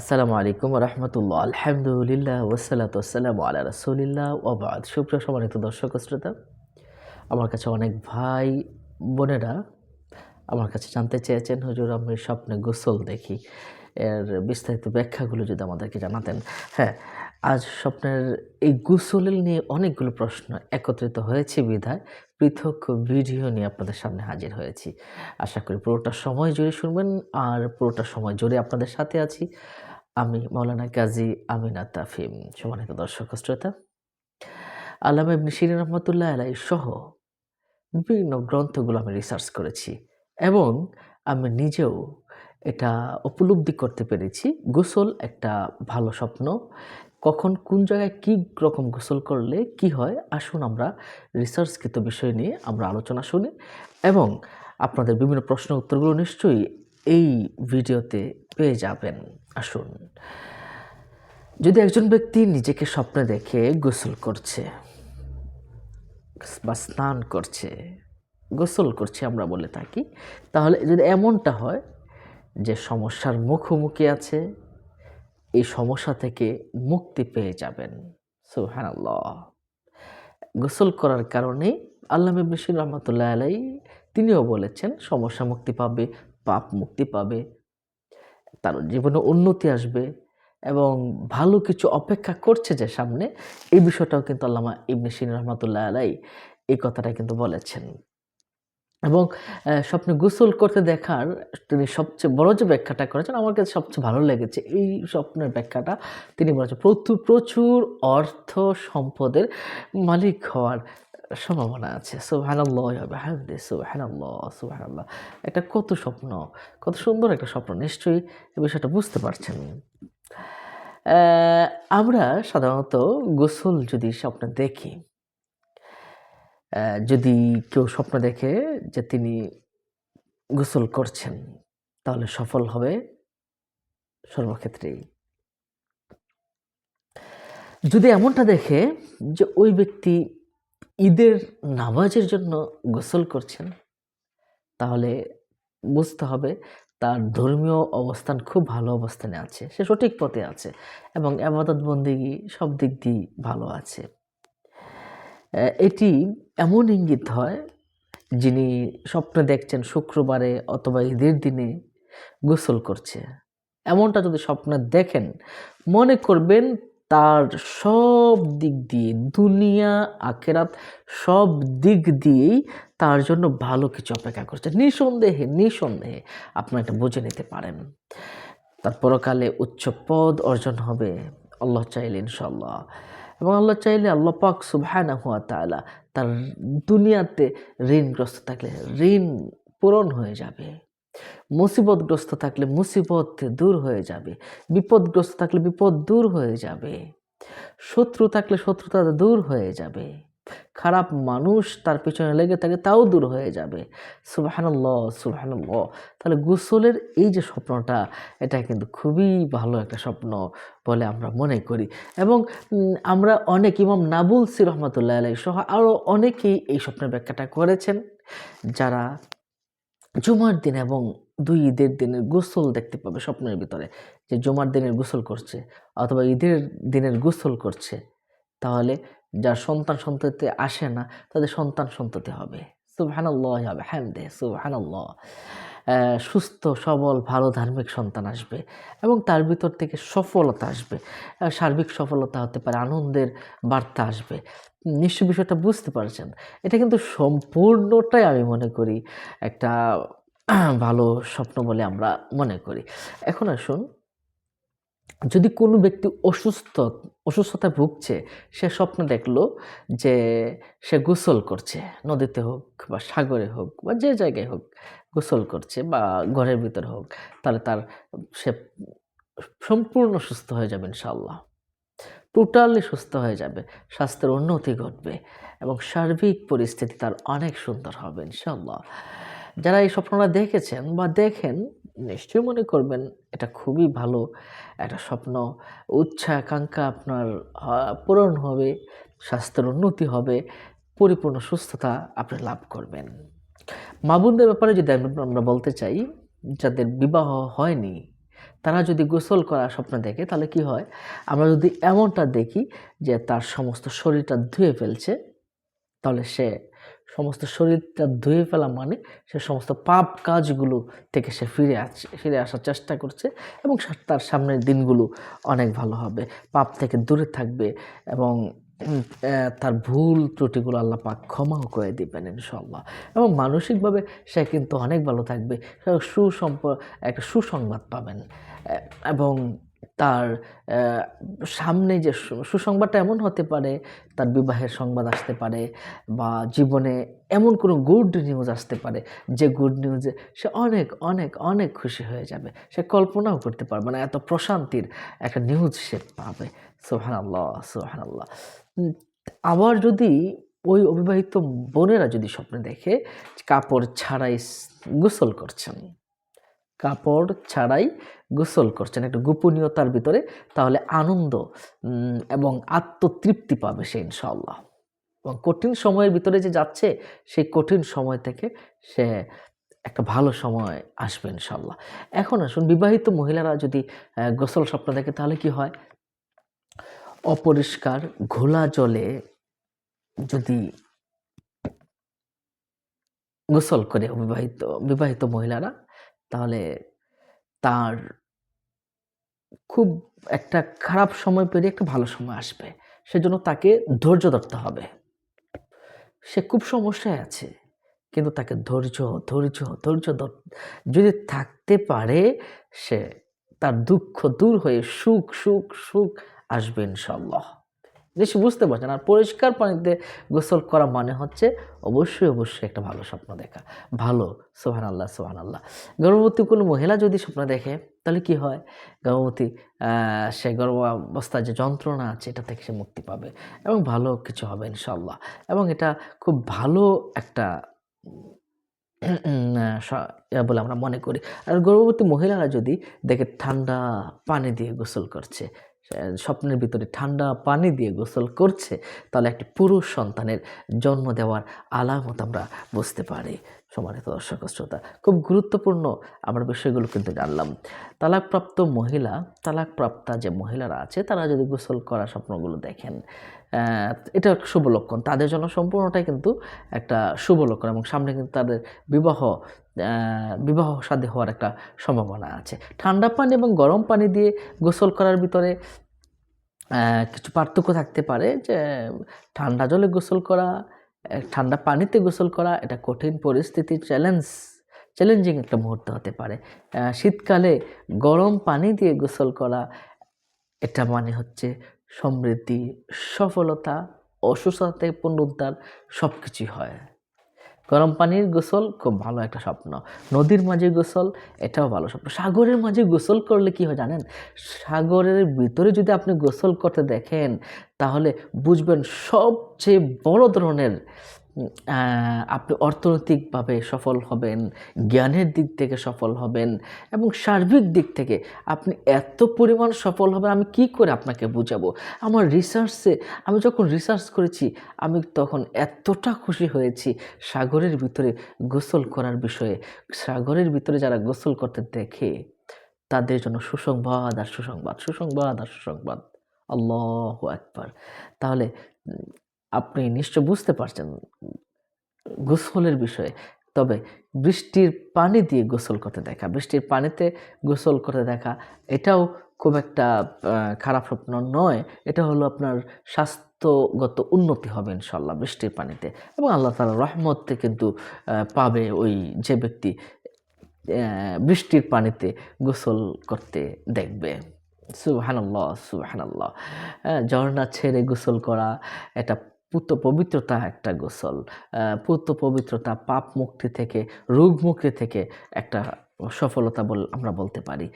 আসসালামু আলাইকুম রহমতুল্লাহ। আলহামদুলিল্লাহ ওসালাত ওসালাম আলা রসুলিল্লাহ। ওবাদ সুপ্রিয় সম্মানিত দর্শক শ্রোতা, আমার কাছে অনেক ভাই, বোনেরা আমার কাছে জানতে চেয়েছেন, হুজুর, আমি স্বপ্নে গোসল দেখি। এর বিস্তারিত ব্যাখ্যাগুলো যদি আমাদেরকে জানাতেন। হ্যাঁ আজ স্বপ্নের এই গোসল নিয়ে অনেকগুলো প্রশ্ন একত্রিত হয়েছে বিধায়। পৃথক ভিডিও নিয়ে আপনাদের সামনে হাজির হয়েছি। আশা করি পুরোটা সময় জুড়ে শুনবেন আর পুরোটা সময় জুড়ে আপনাদের সাথে আছি আমি মৌলানা কাজী আমিনা তাফিম। সম্মানিত দর্শক শ্রোতা আল্লামা ইবনে শিরিন রহমতুল্লাহ আলাই সহ বিভিন্ন গ্রন্থগুলো আমি রিসার্চ করেছি এবং আমি নিজেও এটা উপলব্ধি করতে পেরেছি। গোসল একটা ভালো স্বপ্ন। কখন কোন জায়গায় কী রকম গোসল করলে কি হয়, আসুন আমরা রিসার্চকৃত বিষয় নিয়ে আমরা আলোচনা শুনি এবং আপনাদের বিভিন্ন প্রশ্ন উত্তরগুলো নিশ্চয়ই এই ভিডিওতে পেয়ে যাবেন। আসুন। যদি একজন ব্যক্তি নিজেকে স্বপ্নে দেখে গোসল করছে বা স্নান করছে, গোসল করছে আমরা বলে থাকি, তাহলে যদি এমনটা হয় যে সমস্যার মুখোমুখি আছে এই সমস্যা থেকে মুক্তি পেয়ে যাবেন। সুবহানাল্লাহ। গোসল করার কারণে আল্লাহ ইবনিসির রহমতুল্লাহ আলাই তিনিও বলেছেন, সমস্যা মুক্তি পাবে, পাপ মুক্তি পাবে, তার জীবনে উন্নতি আসবে এবং ভালো কিছু অপেক্ষা করছে যে সামনে। এই বিষয়টাও কিন্তু আল্লামা ইবনে সিন রহমতুল্লাহ আলাই এই কথাটা কিন্তু বলেছেন। এবং স্বপ্নে গোসল করতে দেখার তিনি সবচেয়ে বড় যে ব্যাখ্যাটা করেছেন, আমার কাছে সবচেয়ে ভালো লেগেছে। এই স্বপ্নের ব্যাখ্যাটা তিনি বলেছেন প্রচুর প্রচুর অর্থ সম্পদের মালিক হওয়ার সম্ভাবনা আছে। এটা কত স্বপ্ন? কত সুন্দর একটা স্বপ্ন, নিশ্চয়ই এই বিষয়টা বুঝতে পারছেন। আমরা সাধারণত গোসল যদি স্বপ্নে দেখি যদি কেউ স্বপ্ন দেখে যে তিনি গোসল করছেন, তাহলে সফল হবে সর্বক্ষেত্রেই। যদি এমনটা দেখে যে ওই ব্যক্তি ঈদের নামাজের জন্য গোসল করছেন, তাহলে বুঝতে হবে তার ধর্মীয় অবস্থান খুব ভালো অবস্থানে আছে, সে সঠিক পথে আছে এবং আবাদত বন্দিগি সব দিক দিয়ে ভালো আছে। এটি এমন ইঙ্গিত হয় যিনি স্বপ্নে দেখছেন শুক্রবারে অথবা ঈদের দিনে গোসল করছে। এমনটা যদি স্বপ্নে দেখেন, মনে করবেন তার সব দিক দিয়ে, দুনিয়া, আখেরাত সব দিক দিয়েই তার জন্য ভালো কিছু অপেক্ষা করছে। নিঃসন্দেহে নিঃসন্দেহে আপনারা এটা বুঝে নিতে পারেন। তার পরকালে উচ্চ পদ অর্জন হবে, আল্লাহ চাইলে ইনশাল্লাহ এবং আল্লাহ চাইলে আল্লাহ পাক সুবহানা হুয়া তালা তার দুনিয়াতে ঋণগ্রস্ত থাকলে ঋণ পূরণ হয়ে যাবে। মুসিবতগ্রস্ত থাকলে মুসিবত দূর হয়ে যাবে। বিপদগ্রস্ত থাকলে বিপদ দূর হয়ে যাবে। শত্রু থাকলে শত্রুতা দূর হয়ে যাবে। খারাপ মানুষ তার পিছনে লেগে থাকে, তাও দূর হয়ে যাবে। সুবহানাল্লাহ সুবহানাল্লাহ। তাহলে গোসলের এই যে স্বপ্নটা, এটা কিন্তু খুবই ভালো একটা স্বপ্ন বলে আমরা মনে করি। এবং আমরা অনেক ইমাম নাবুলসি রহমতুল্লাহ আলাই সহ আরও অনেকেই এই স্বপ্নের ব্যাখ্যাটা করেছেন। যারা জুমার দিন এবং দুই ঈদের দিনের গোসল দেখতে পাবে স্বপ্নের ভিতরে। যে জুমার দিনের গোসল করছে অথবা ঈদের দিনের গোসল করছে। তাহলে যার সন্তান সন্ততি আসে না, তাদের সন্তান সন্ততি হবে। সুবহানাল্লাহ হবে হ্যামদে সুবহানাল্লাহ। সুস্থ, সবল, ভালো ধার্মিক সন্তান আসবে এবং তার ভিতর থেকে সফলতা আসবে। সার্বিক সফলতা হতে পারে, আনন্দের বার্তা আসবে। নিশ্চয় বিষয়টা বুঝতে পারছেন। এটা কিন্তু সম্পূর্ণটাই আমি মনে করি একটা ভালো স্বপ্ন বলে আমরা মনে করি। এখন আসুন যদি কোনো ব্যক্তি অসুস্থ, অসুস্থতায় ভুগছে, সে স্বপ্ন দেখল যে সে গোসল করছে। নদীতে হোক বা সাগরে হোক বা যে জায়গায় হোক গোসল করছে বা ঘরের ভিতরে হোক, তাহলে তার সে সম্পূর্ণ সুস্থ হয়ে যাবে ইনশাল্লাহ টোটালি সুস্থ হয়ে যাবে, স্বাস্থ্যের উন্নতি ঘটবে এবং সার্বিক পরিস্থিতি তার অনেক সুন্দর হবে ইনশাল্লাহ যারা এই স্বপ্নটা দেখেছেন বা দেখেন নিশ্চয়ই মনে করবেন এটা খুবই ভালো একটা স্বপ্ন। উচ্ছা আকাঙ্ক্ষা আপনার পূরণ হবে, স্বাস্থ্যের উন্নতি হবে, পরিপূর্ণ সুস্থতা আপনি লাভ করবেন। মা বোনদের ব্যাপারে যদি আমি- আমরা বলতে চাই, যাদের বিবাহ হয়নি, তারা যদি গোসল করার স্বপ্ন দেখে, তাহলে কি হয়? আমরা যদি এমনটা দেখি যে তার সমস্ত শরীরটা ধুয়ে ফেলছে, তাহলে সে সমস্ত শরীরটা ধুয়ে ফেলা মানে সে সমস্ত পাপ কাজগুলো থেকে সে ফিরে আসছে, ফিরে আসার চেষ্টা করছে এবং তার সামনের দিনগুলো অনেক ভালো হবে। পাপ থেকে দূরে থাকবে এবং তার ভুল ত্রুটিগুলো আল্লাহ পাক ক্ষমাও করে দিবেন ইনশাল্লাহ এবং মানসিকভাবে সে কিন্তু অনেক ভালো থাকবে। সুসম্প, একটা সুসংবাদ পাবেন। এবং তার সামনে যে সুসংবাদটা এমন হতে পারে, তার বিবাহের সংবাদ আসতে পারে বা জীবনে এমন কোনো গুড নিউজ আসতে পারে, যে গুড নিউজে সে অনেক অনেক অনেক খুশি হয়ে যাবে। সে কল্পনাও করতে পারবে না, এত প্রশান্তির একটা নিউজ সে পাবে। সোহান আল্লাহ সোহান আল্লাহ আবার যদি ওই অবিবাহিত বোনেরা যদি স্বপ্নে দেখে, কাপড় ছাড়াই গোসল করছেন কাপড় ছাড়াই গোসল করছেন, একটা গোপনীয়তার ভিতরে, তাহলে আনন্দ এবং আত্মতৃপ্তি পাবে সে ইনশাল্লাহ এবং কঠিন সময়ের ভিতরে যে যাচ্ছে, সেই কঠিন সময় থেকে সে একটা ভালো সময় আসবে ইনশাল্লাহ এখন আসুন, বিবাহিত মহিলারা যদি গোসল স্বপ্ন দেখে, তাহলে কি হয়? অপরিষ্কার, ঘোলা জলে যদি গোসল করে বিবাহিত বিবাহিত মহিলারা তাহলে তার খুব একটা খারাপ সময় পেরিয়ে একটা ভালো সময় আসবে। সেজন্য তাকে ধৈর্য ধরতে হবে। সে খুব সমস্যায় আছে, কিন্তু তাকে ধৈর্য ধৈর্য ধৈর্য ধর, যদি থাকতে পারে, সে তার দুঃখ দূর হয়ে সুখ সুখ সুখ আসবে ইনশাল্লাহ নিশ্চয় বুঝতে পারছেন। আর পরিষ্কার পানিতে গোসল করা মানে হচ্ছে অবশ্যই অবশ্যই একটা ভালো স্বপ্ন দেখা। ভালো সোহান আল্লাহ সোহান আল্লাহ গর্ভবতী কোনো মহিলা যদি স্বপ্ন দেখে, তাহলে কি হয়? গর্ভবতী সে গর্ভাবস্থায় যে যন্ত্রণা আছে, এটা থেকে সে মুক্তি পাবে এবং ভালো কিছু হবে ইনশাল্লাহ এবং এটা খুব ভালো একটা স- বলে আমরা মনে করি। আর গর্ভবতী মহিলারা যদি দেখে ঠান্ডা পানি দিয়ে গোসল করছে স্বপ্নের ভিতরে ঠান্ডা পানি দিয়ে গোসল করছে, তাহলে একটি পুরুষ সন্তানের জন্ম দেওয়ার আলামত আমরা বুঝতে পারি। সম্মানিত দর্শক শ্রোতা, খুব গুরুত্বপূর্ণ আমরা বিষয়গুলো কিন্তু জানলাম। তালাকপ্রাপ্ত মহিলা, তালাকপ্রাপ্তা যে মহিলারা আছে, তারা যদি গোসল করা স্বপ্নগুলো দেখেন এটা শুভ লক্ষণ। তাদের জন্য সম্পূর্ণটাই কিন্তু একটা শুভ লক্ষণ এবং সামনে কিন্তু তাদের বিবাহ বিবাহ সাদী হওয়ার একটা সম্ভাবনা আছে। ঠান্ডা পানি এবং গরম পানি দিয়ে গোসল করার ভিতরে কিছু পার্থক্য থাকতে পারে যে ঠান্ডা জলে গোসল করা ঠান্ডা পানিতে গোসল করা, এটা কঠিন পরিস্থিতি চ্যালেঞ্জ চ্যালেঞ্জিং একটা মুহূর্ত হতে পারে। শীতকালে গরম পানি দিয়ে গোসল করা, এটা মানে হচ্ছে সমৃদ্ধি, সফলতা অসুস্থতা পুনরুদ্ধার সব কিছুই হয়। গরম পানির গোসল খুব ভালো একটা স্বপ্ন। নদীর মাঝে গোসল, এটাও ভালো স্বপ্ন। সাগরের মাঝে গোসল করলে কি হয় জানেন? সাগরের ভিতরে যদি আপনি গোসল করতে দেখেন, তাহলে বুঝবেন সবচেয়ে বড় ধরনের আপনি অর্থনৈতিকভাবে সফল হবেন, জ্ঞানের দিক থেকে সফল হবেন এবং সার্বিক দিক থেকে আপনি এত পরিমাণ সফল হবেন, আমি কি করে আপনাকে বুঝাবো? আমার রিসার্চে আমি যখন রিসার্চ করেছি, আমি তখন এতটা খুশি হয়েছি সাগরের ভিতরে গোসল করার বিষয়ে। সাগরের ভিতরে যারা গোসল করতে দেখে, তাদের জন্য সুসংবাদ আর সুসংবাদ সুসংবাদ আর সুসংবাদ। আল্লাহ একবার তাহলে আপনি নিশ্চয় বুঝতে পারছেন গোসলের বিষয়ে। তবে বৃষ্টির পানি দিয়ে গোসল করতে দেখা, বৃষ্টির পানিতে গোসল করতে দেখা, এটাও খুব একটা খারাপ স্বপ্ন নয়। এটা হলো আপনার স্বাস্থ্যগত উন্নতি হবে ইনশাল্লাহ বৃষ্টির পানিতে। এবং আল্লাহ তালা রহমতে কিন্তু পাবে ওই যে ব্যক্তি বৃষ্টির পানিতে গোসল করতে দেখবে। সুবহানাল্লাহ সুবহানাল্লাহ। ঝর্ণা ছেড়ে গোসল করা, এটা পুত পবিত্রতা একটা গোসল আহ, পুত পবিত্রতা পাপ মুক্তি থেকে রোগ মুক্তি থেকে একটা সফলতা বল আমরা বলতে পারি।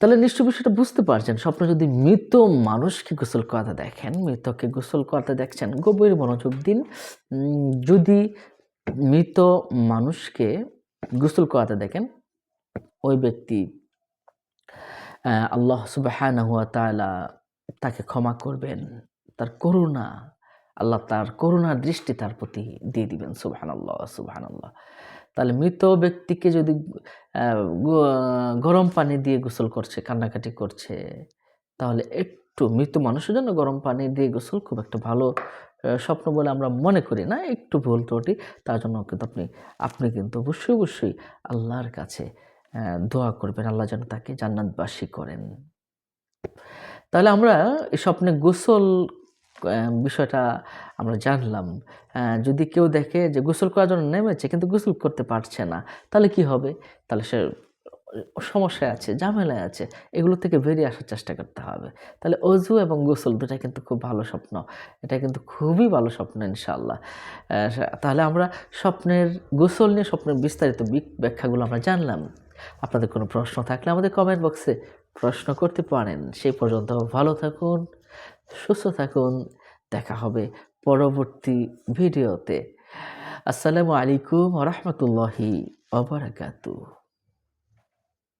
তাহলে নিশ্চয় বিষয়টা বুঝতে পারছেন স্বপ্ন যদি মৃত মানুষকে গোসল করাতে দেখেন মৃতকে গোসল করাতে দেখছেন গভীর মনোযোগ দিন। যদি মৃত মানুষকে গোসল করাতে দেখেন ওই ব্যক্তি আল্লাহ তাআলা তাকে ক্ষমা করবেন তার করুণা আল্লাহ তার করুণার দৃষ্টি তার প্রতি দিয়ে দিবেন, সুবহানাল্লাহ সুবহানাল্লাহ। তাহলে মৃত ব্যক্তিকে যদি গরম পানি দিয়ে গোসল করছে, কান্নাকাটি করছে, তাহলে একটু মৃত মানুষের জন্য গরম পানি দিয়ে গোসল খুব একটা ভালো স্বপ্ন বলে আমরা মনে করি না, একটু ভুল ত্রুটি, তার জন্য কিন্তু আপনি আপনি কিন্তু অবশ্যই অবশ্যই আল্লাহর কাছে দোয়া করবেন, আল্লাহ যেন তাকে জান্নাতবাসী করেন। তাহলে আমরা এই স্বপ্নে গোসল বিষয়টা আমরা জানলাম। যদি কেউ দেখে যে গোসল করার জন্য নেমেছে কিন্তু গোসল করতে পারছে না, তাহলে কি হবে? তাহলে সে সমস্যায় আছে, ঝামেলায় আছে, এগুলো থেকে বেরিয়ে আসার চেষ্টা করতে হবে। তাহলে অজু এবং গোসল দুটা কিন্তু খুব ভালো স্বপ্ন। এটা কিন্তু খুবই ভালো স্বপ্ন ইনশাল্লাহ তাহলে আমরা স্বপ্নের, গোসল নিয়ে স্বপ্নের বিস্তারিত ব্যাখ্যাগুলো আমরা জানলাম। আপনাদের কোনো প্রশ্ন থাকলে আমাদের কমেন্ট বক্সে প্রশ্ন করতে পারেন। সেই পর্যন্ত ভালো থাকুন। সুস্থ থাকুন। দেখা হবে পরবর্তী ভিডিওতে। আসসালামু আলাইকুম রহমতুল্লাহি ওবরাকাতু